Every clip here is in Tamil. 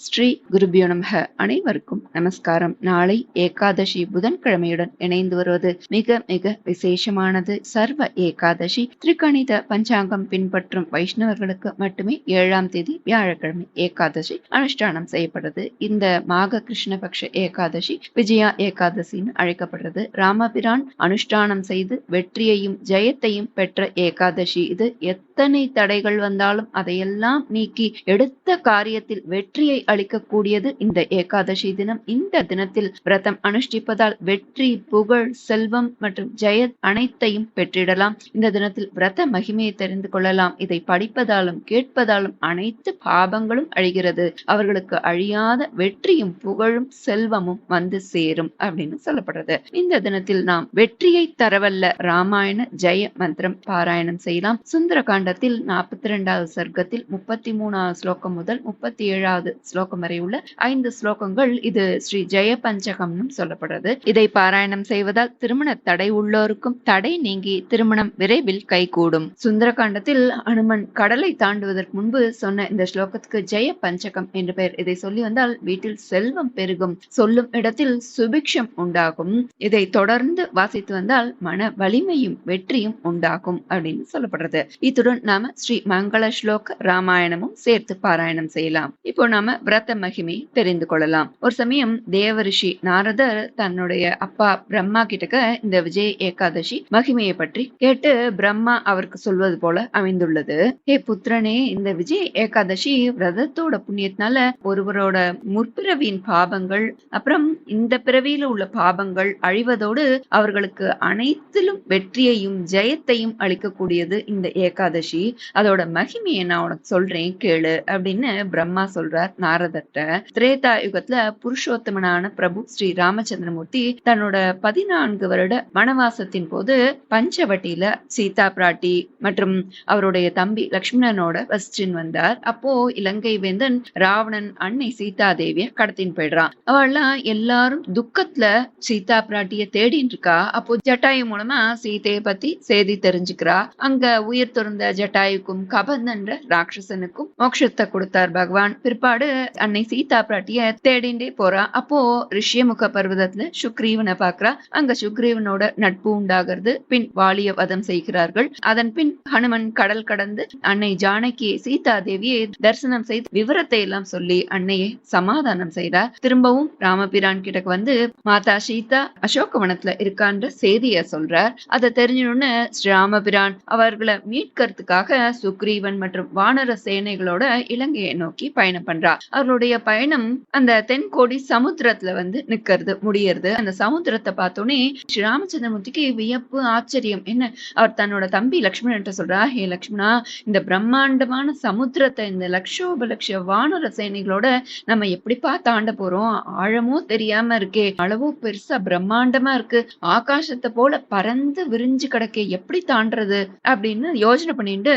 ஸ்ரீ குருபியோ நமக. அனைவருக்கும் நமஸ்காரம். நாளை ஏகாதசி புதன்கிழமையுடன் இணைந்து வருவது மிக மிக விசேஷமானது. சர்வ ஏகாதசி திரிகணித பஞ்சாங்கம் பின்பற்றும் வைஷ்ணவர்களுக்கு மட்டுமே ஏழாம் தேதி வியாழக்கிழமை ஏகாதசி அனுஷ்டானம் செய்யப்படுது இந்த மாக கிருஷ்ணபக்ஷ ஏகாதசி விஜயா ஏகாதசின்னு அழைக்கப்படுறது. ராமபிரான் அனுஷ்டானம் செய்து வெற்றியையும் ஜெயத்தையும் பெற்ற ஏகாதசி இது. எத்தனை தடைகள் வந்தாலும் அதையெல்லாம் நீக்கி எடுத்த காரியத்தில் வெற்றியை அளிக்கக்கூடியது இந்த ஏகாதசி தினம். இந்த தினத்தில் விரதம் அனுஷ்டிப்பதால் வெற்றி புகழ் செல்வம் மற்றும் ஜெய அனைத்தையும் பெற்றிடலாம். இந்த தினத்தில் விரத மகிமையை தெரிந்து கொள்ளலாம். இதை படிப்பதாலும் கேட்பதாலும் அனைத்து பாபங்களும் அழிகிறது. அவர்களுக்கு அழியாத வெற்றியும் புகழும் செல்வமும் வந்து சேரும் அப்படின்னு சொல்லப்படுறது. இந்த தினத்தில் நாம் வெற்றியை தரவல்ல. ராமாயண ஜெய மந்திரம் பாராயணம் செய்யலாம். சுந்தர காண்டத்தில் நாற்பத்தி இரண்டாவது சர்க்கத்தில் முப்பத்தி மூணாவது ஸ்லோகம் முதல் முப்பத்தி ஏழாவது ஸ்லோகம் வரை உள்ள ஐந்து ஸ்லோகங்கள் இது ஸ்ரீ ஜெய பஞ்சகம்னும் சொல்லப்படுறது. இதை பாராயணம் செய்வதால் திருமண தடை உள்ளோருக்கும் தடை நீங்கி திருமணம் விரைவில் கைகூடும். சுந்தரகாண்டத்தில் அனுமன் கடலை தாண்டுவதற்கு முன்பு சொன்ன இந்த ஸ்லோகத்துக்கு ஜெய பஞ்சகம் என்று பெயர். இதை சொல்லி வந்தால் வீட்டில் செல்வம் பெருகும். சொல்லும் இடத்தில் சுபிக்ஷம் உண்டாகும். இதை தொடர்ந்து வாசித்து வந்தால் மன வலிமையும் வெற்றியும் உண்டாகும் அப்படின்னு சொல்லப்படுறது. இத்துடன் நாம ஸ்ரீ மங்கள ஸ்லோக ராமாயணமும் சேர்த்து பாராயணம் செய்யலாம். இப்போ நாம விரத மகிமை தெரிந்து கொள்ளலாம். ஒரு சமயம் தேவரிஷி நாரதர் தன்னுடைய அப்பா பிரம்மா கிட்டக்க இந்த விஜய் ஏகாதசி மகிமையை பற்றி கேட்டு பிரம்மா அவருக்கு சொல்வது போல அமைந்துள்ளது. ஹே புத்திரனே இந்த விஜய் ஏகாதசி விரதத்தோட புண்ணியத்தினால ஒருவரோட முற்பிறவியின் பாபங்கள் அப்புறம் இந்த பிறவியில உள்ள பாபங்கள் அழிவதோடு அவர்களுக்கு அனைத்திலும் வெற்றியையும் ஜெயத்தையும் அளிக்கக்கூடியது இந்த ஏகாதசி. அதோட மகிமையை நான் உனக்கு சொல்றேன் கேளு அப்படின்னு பிரம்மா சொல்றார் நாரதட்ட திரேதா யுகத்துல புருஷோத்தமனான பிரபு ஸ்ரீ ராமச்சந்திரமூர்த்தி தன்னோட பதினான்கு வருட வனவாசத்தின் போது பஞ்சவட்டியில சீதா பிராட்டி மற்றும் அவருடைய தம்பி லக்ஷ்மணனோட வசிச்சுன்னு வந்தார். அப்போ இலங்கை வேந்தன் ராவணன் அன்னை சீதா தேவிய கடத்தின்னு போயிடுறான். அவள்லாம் எல்லாரும் துக்கத்துல சீதா பிராட்டிய தேடின்னு இருக்கா. அப்போ ஜட்டாயு மூலமா சீதையை பத்தி செய்தி தெரிஞ்சுக்கிறா. அங்க உயிர் துறந்த ஜட்டாயுக்கும் கபந்தன்ற ராட்சசனுக்கும் மோட்சத்தை கொடுத்தார் பகவான். பிற்பாடு அன்னை சீதா பிராட்டிய தேடிண்டே போறா. அப்போ ரிஷியமுக பர்வதத்துல சுக்ரீவனை பாக்குறா. அங்க சுக்ரீவனோட நட்பு உண்டாகிறது. பின் வாலிய வதம் செய்கிறார்கள். அதன் பின் ஹனுமன் கடல் கடந்து அன்னை ஜானகி சீதா தேவியை தரிசனம் செய்து விவரத்தை எல்லாம் சொல்லி அன்னையை சமாதானம் செய்தார். திரும்பவும் ராமபிரான் கிட்ட வந்து மாதா சீதா அசோகவனத்துல இருக்கான்ற செய்திய சொல்றார். அதை தெரிஞ்சணும்னு ஸ்ரீ ராமபிரான் அவர்களை மீட்கிறதுக்காக சுக்ரீவன் மற்றும் வானர சேனைகளோட இலங்கையை நோக்கி பயணம் பண்றா அவருடைய பயணம் அந்த தென்கோடி சமுத்திரத்துல வந்து நிக்கிறது முடியறது. அந்த சமுத்திரத்தை பார்த்தோன்னே ஸ்ரீ ராமச்சந்திரமூர்த்திக்கு வியப்பு ஆச்சரியம். என்ன? அவர் தன்னோட தம்பி லக்ஷ்மணன்ட்ட சொல்றா ஹே லக்ஷ்மணா இந்த பிரம்மாண்டமான சமுத்திரத்தை இந்த லட்சோப லட்ச வானர சேனைகளோட நம்ம எப்படிப்பா தாண்ட போறோம்? ஆழமோ தெரியாம இருக்கே. அளவோ பெருசா பிரம்மாண்டமா இருக்கு. ஆகாசத்தை போல பறந்து விரிஞ்சு கிடக்கே எப்படி தாண்டறது? அப்படின்னு யோசனை பண்ணிட்டு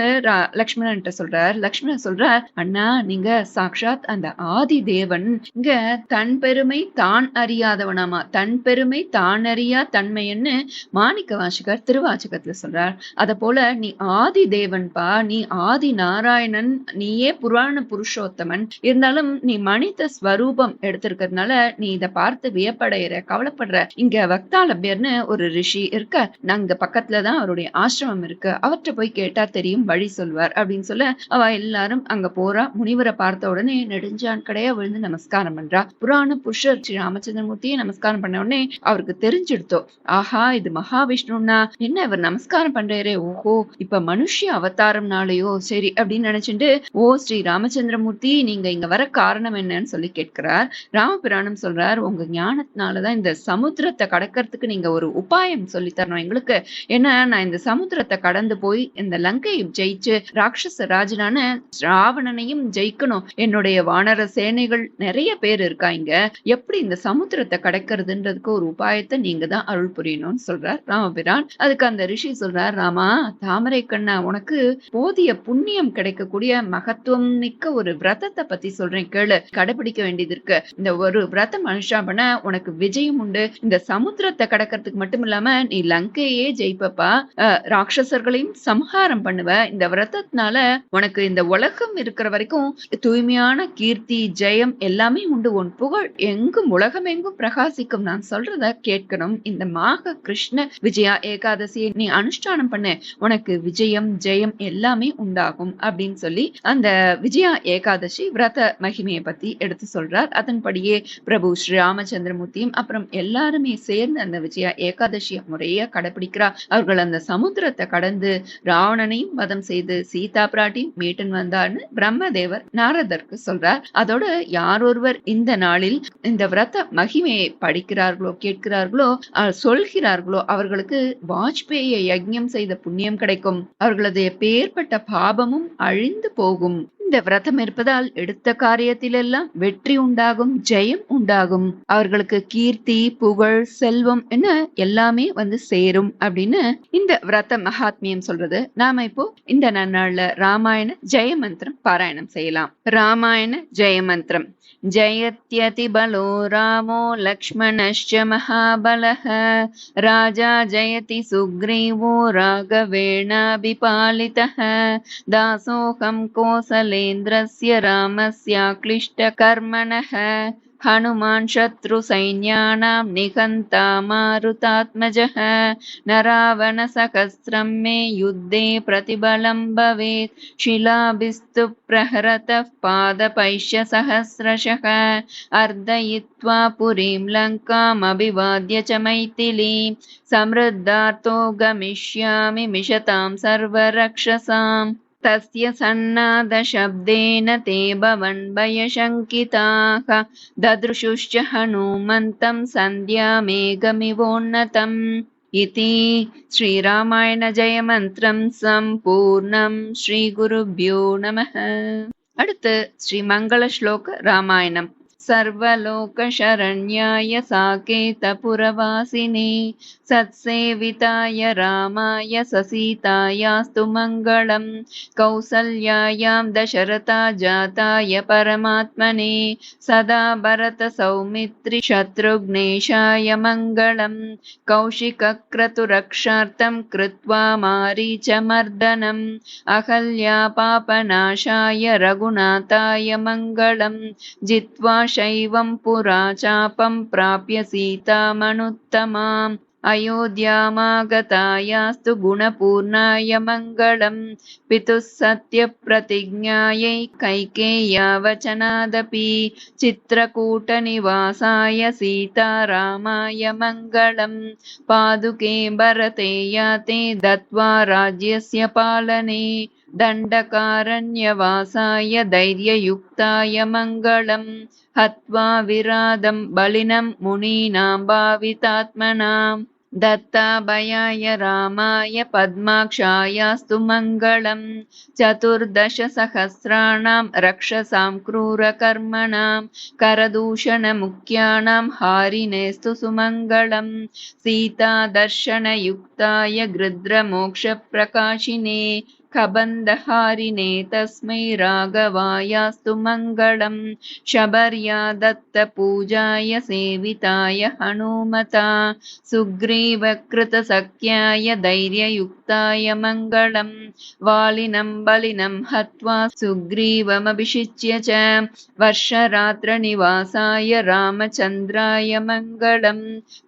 லக்ஷ்மணன் சொல்றார். லக்ஷ்மணன் சொல்றார் அண்ணா நீங்க சாக்ஷாத் அந்த ஆதி தேவன் இங்க தன் பெருமை தான் அறியாதவனாமா? தன் பெருமை தான் அறியா தன்மைன்னு மாணிக்க வாசகர் திருவாச்சகத்துல சொல்றார். அத போல நீ ஆதி தேவன்பா நீ ஆதி நாராயணன் நீயே புராண புருஷோத்தமன். இருந்தாலும் நீ மனித ஸ்வரூபம் எடுத்திருக்கிறதுனால நீ இத பார்த்து வியப்படைகிற கவலைப்படுற. இங்க வக்தாலபியர்னு ஒரு ரிஷி இருக்க நாங்க பக்கத்துலதான் அவருடைய ஆசிரமம் இருக்கு. அவர்கிட்ட போய் கேட்டா தெரியும் வழி சொல்வார் அப்படின்னு சொல்ல அவ எல்லாரும் அங்க போறா. முனிவரை பார்த்த உடனே நெடுஞ்சான் கடையா விழுந்து நமஸ்காரம் பண்றா. புராண புருஷர் ஸ்ரீ ராமச்சந்திரமூர்த்தியை நமஸ்காரம் பண்ண உடனே அவருக்கு தெரிஞ்சிடுத்தோ. ஆஹா இது மகாவிஷ்ணுன்னா. என்ன இவர் நமஸ்காரம் பண்றாரே? ஓஹோ இப்ப மனுஷ அவதாரம்னாலயோ சரி அப்படின்னு நினைச்சிட்டு ஓ ஸ்ரீ ராமச்சந்திரமூர்த்தி நீங்க இங்க வர காரணம் என்னன்னு சொல்லி கேட்கிறார். ராமபிராணம் சொல்றார் உங்க ஞானத்தினாலதான் இந்த சமுத்திரத்தை கடக்கிறதுக்கு நீங்க ஒரு உபாயம் சொல்லி தரணும் எங்களுக்கு. ஏன்னா நான் இந்த சமுத்திரத்தை கடந்து போய் இந்த லங்கை லங்கையும் ஜெயிச்சு ராட்சச ராஜனான ராவணனையும் ஜெயிக்கணும். என்னுடைய வானர சேனைகள் நிறைய பேர் இருக்காங்க. எப்படி இந்த சமுத்திரத்தை கடக்கிறதுன்றதுக்கு ஒரு உபாயத்தை நீங்க தான் அருள் புரியணும்னு சொல்றார் ராமபிரான். அதுக்கு அந்த ரிஷி சொல்றார் ராமா தாமரை கண்ணா உனக்கு போதிய புண்ணியம் கிடைக்கக்கூடிய மகத்துவம் மிக்க ஒரு விரதத்தை பத்தி சொல்றேன். கேளு கடைபிடிக்க வேண்டியது இருக்கு. இந்த ஒரு விரதம் அனுஷ்டா பண்ண உனக்கு விஜயம் உண்டு. இந்த சமுத்திரத்தை கடக்கிறதுக்கு மட்டும் இல்லாம நீ லங்கையே ஜெயிப்பப்பா. ராட்சசர்களையும் சம்ஹாரம் பண்ண. பண்ணுவ. இந்த விரதத்தினால உனக்கு இந்த உலகம் இருக்கிற வரைக்கும் தூய்மையான கீர்த்தி ஜெயம் எல்லாமே உண்டு. உன் புகழ் எங்கும் உலகம் எங்கும் பிரகாசிக்கும். நான் சொல்றத கேட்கணும். இந்த மாக கிருஷ்ண விஜயா ஏகாதசியை நீ அனுஷ்டானம் பண்ண. உனக்கு விஜயம் ஜெயம் எல்லாமே உண்டாகும் அப்படின்னு சொல்லி அந்த விஜயா ஏகாதசி விரத மகிமையை பத்தி எடுத்து சொல்றார். அதன்படியே பிரபு ஸ்ரீ ராமச்சந்திரமூர்த்தியும் அப்புறம் எல்லாருமே சேர்ந்து அந்த விஜயா ஏகாதசியை முறையா கடைபிடிக்கிறார் அவர்கள் அந்த சமுத்திரத்தை கடந்து ராவணனையும் வதம் செய்து சீதா பிராட்டியும் மீட்டன் வந்தார்னு பிரம்மதேவர் நாரதருக்கு சொல்றார். அதோட யார் ஒருவர் இந்த நாளில் இந்த விரத மகிமையை படிக்கிறார்களோ கேட்கிறார்களோ சொல்கிறார்களோ அவர்களுக்கு வாஜ்பேய யஜ்யம் செய்த புண்ணியம் கிடைக்கும். அவர்களது பேர்பட்ட பாபமும் அழிந்து போகும். இந்த விரதம் இருப்பதால் எடுத்த காரியத்திலெல்லாம் வெற்றி உண்டாகும் ஜெயம் உண்டாகும். அவர்களுக்கு கீர்த்தி புகழ் செல்வம் என எல்லாமே வந்து சேரும் அப்படின்னு இந்த விரத மகாத்மியம் சொல்றது. நாம இப்போ இந்த நன்னாள்ல ராமாயண ஜெய மந்திரம் பாராயணம் செய்யலாம். ராமாயண ஜெய மந்திரம். ஜயத்யதி பலோ ராமோ லக்ஷ்மணஷ்ட மகாபலஹ. ராஜா ஜயதி சுக்ரீவோ ராகவேணாபிபாலிதஹ. தாசோகம் कोसले कोसलेन्द्रस्य रामस्याक्लिष्टकर्मणः। हनुमान् शत्रुसैन्यानां निहन्ता मारुतात्मजः न रावणसहस्रं मे युद्धे प्रतिबलं भवेत्। शिलाभिस्तु प्रहरतः पादपैश्यसहस्रशः। अर्दयित्वा पुरीं लङ्कामभिवाद्य च मैथिलीं। समृद्धार्थो गमिष्यामि मिषतां सर्वरक्षसाम् तस्य सन्नादशब्देन ते भवन् भयशङ्किताः ददृशुश्च हनुमन्तं सन्ध्यामेघमिवोन्नतम् इति श्रीरामायणजयमन्त्रं सम्पूर्णं श्रीगुरुभ्यो नमः அடுத்து ஸ்ரீ மங்கள ஸ்லோக ராமாயணம் सर्वलोकशरण्याय साकेतपुरवासिने सत्सेविताय रामाय ससीतायास्तु मङ्गलम् कौसल्यायां दशरथा जाताय परमात्मने सदा भरतसौमित्रि शत्रुघ्नेशाय मङ्गलम् कौशिकक्रतुरक्षार्थं कृत्वा मारीचमर्दनम् अहल्यापापनाशाय रघुनाथाय मङ्गलम् जित्वा शैवं पुरा चापं प्राप्य सीतामनुत्तमाम् अयोध्यामागतायास्तु गुणपूर्णाय मङ्गलम् पितुः सत्यप्रतिज्ञायै कैकेय्यावचनादपि चित्रकूटनिवासाय सीतारामाय मङ्गलम् पादुके भरते याते दत्त्वा राज्यस्य पालने दण्डकारण्यवासाय धैर्ययुक्ताय मङ्गलम् हत्वा विरादं बलिनं मुनीनां भावितात्मनाम् दत्ताभयाय रामाय पद्माक्षायास्तु मङ्गलम् चतुर्दशसहस्राणां रक्षसां क्रूरकर्मणां करदूषणमुख्यानां हारिणेस्तु सुमङ्गलम् सीतादर्शनयुक्ताय गृध्रमोक्षप्रकाशिने कबन्धहारिणे तस्मै राघवायास्तु मङ्गलम् शबर्या दत्तपूजाय सेविताय हनुमता। सुग्रीवकृतसख्याय धैर्ययुक्ताय मङ्गलम् वालिनं बलिनं हत्वा सुग्रीवमभिषिच्य च वर्षरात्रनिवासाय रामचन्द्राय मङ्गलम्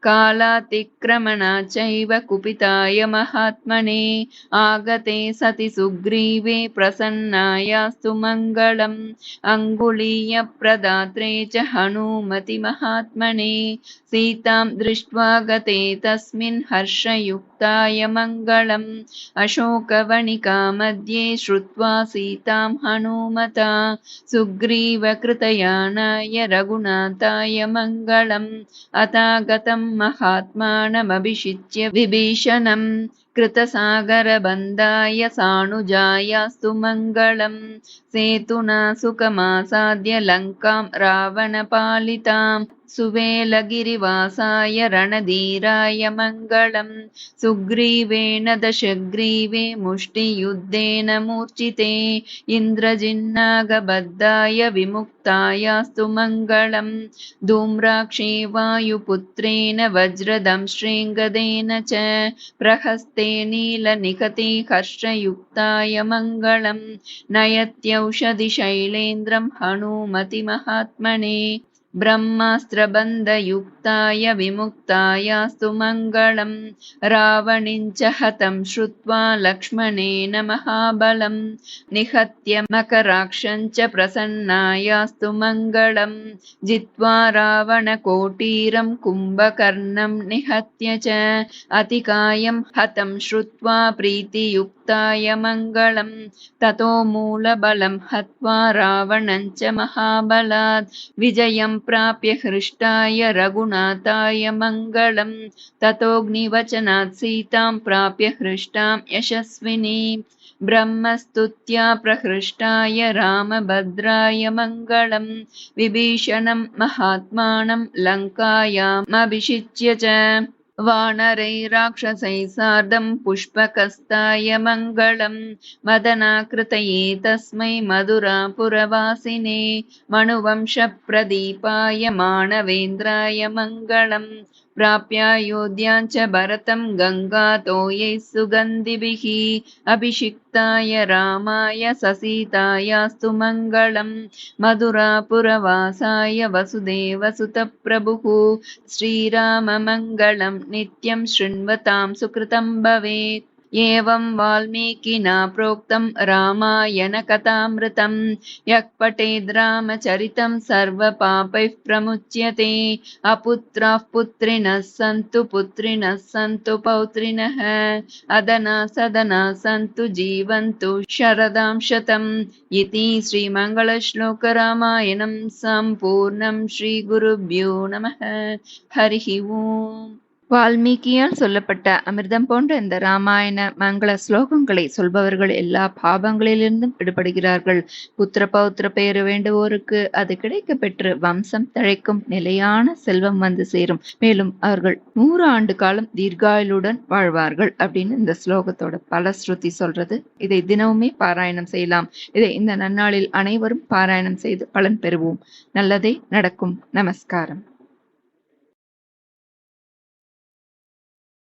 कालातिक्रमणा चैव कुपिताय महात्मने। आगते सति सुग्रीवे प्रसन्नायास्तु मङ्गलम्। अङ्गुलीयप्रदात्रे च हनूमति महात्मने। सीतां दृष्ट्वा गते तस्मिन् हर्षयुक्ताय मङ्गलम् अशोकवणिका मध्ये श्रुत्वा सीतां हनूमता। सुग्रीवकृतयानाय रघुनाथाय मङ्गलम्। अथागतं महात्मानमभिषिच्य विभीषणम्। कृतसागरबन्धाय सानुजायास्तु मङ्गलम्। सेतुना सुखमासाद्य लङ्कां रावणपालिताम् सुवेलगिरिवासाय रणधीराय मङ्गलम् सुग्रीवेण दशग्रीवे मुष्टियुद्धेन मूर्छिते इन्द्रजिन्नागबद्धाय विमुक्तायास्तु मङ्गलम् धूम्राक्षे वायुपुत्रेण वज्रदंश्रेङ्गदेन च प्रहस्ते नीलनिखते हर्षयुक्ताय मङ्गलम् नयत्यौषधिशैलेन्द्रं हनूमतिमहात्मने ब्रह्मास्त्रबन्धयुक्ताय विमुक्तायास्तु मङ्गलम् रावणीं च हतं श्रुत्वा लक्ष्मणेन महाबलं निहत्य मकराक्षं च प्रसन्नायास्तु मङ्गलम् जित्वा रावणकोटीरं कुम्भकर्णं निहत्य च अतिकायं हतं श्रुत्वा प्रीतियुक् ततो मूलबलं हत्वा रावणम् च महाबलात्। विजयम् प्राप्य हृष्टाय रघुनाथाय मङ्गलम्। ततोऽग्निवचनात् सीताम् प्राप्य हृष्टाम् यशस्विनीम् ब्रह्मस्तुत्या प्रहृष्टाय रामभद्राय मङ्गलम्। विभीषणम् महात्मानम् लङ्कायामभिषिच्य च வானரை ராட்சசை சார்தம் புஷ்பகஸ்தாய மங்களம். மதனாகிருதையே தஸ்மை மதுராபுரவாசினே. மனுவம்ச பிரதீபாய மாணவேந்திராய மங்களம். प्राप्यायोध्याम् च भरतम् गङ्गातोयैः सुगन्धिभिः अभिषिक्ताय रामाय ससीतायास्तु मङ्गलम् मधुरापुरवासाय वसुदेवसुतप्रभुः श्रीराममङ्गलम् नित्यम् शृण्वताम् सुकृतम् भवेत् एवं वाल्मीकिना प्रोक्तं रामायणकथामृतं यः पठेद् रामचरितं सर्वपापैः प्रमुच्यते। अपुत्राः पुत्रिणः सन्तु पुत्रिणः सन्तु पौत्रिणः अदना सदना सन्तु जीवन्तु शरदां शतम्। इति श्रीमङ्गलश्लोकरामायणं सम्पूर्णं श्रीगुरुभ्यो नमः। हरिः ओम् வால்மீகியால் சொல்லப்பட்ட அமிர்தம் போன்ற இந்த ராமாயண மங்கள ஸ்லோகங்களை சொல்பவர்கள் எல்லா பாபங்களிலிருந்தும் விடுபடுகிறார்கள். புத்திர பௌத்திர பெயர் வேண்டுவோருக்கு அது கிடைக்க பெற்று வம்சம் தழைக்கும் நிலையான செல்வம் வந்து சேரும். மேலும் அவர்கள் நூறு ஆண்டு காலம் தீர்காயுளுடன் வாழ்வார்கள் அப்படின்னு இந்த ஸ்லோகத்தோட பல ஸ்ருதி சொல்றது. இதை தினமுமே பாராயணம் செய்யலாம். இதை இந்த நன்னாளில் அனைவரும் பாராயணம் செய்து பலன் பெறுவோம். நல்லதே நடக்கும். நமஸ்காரம்.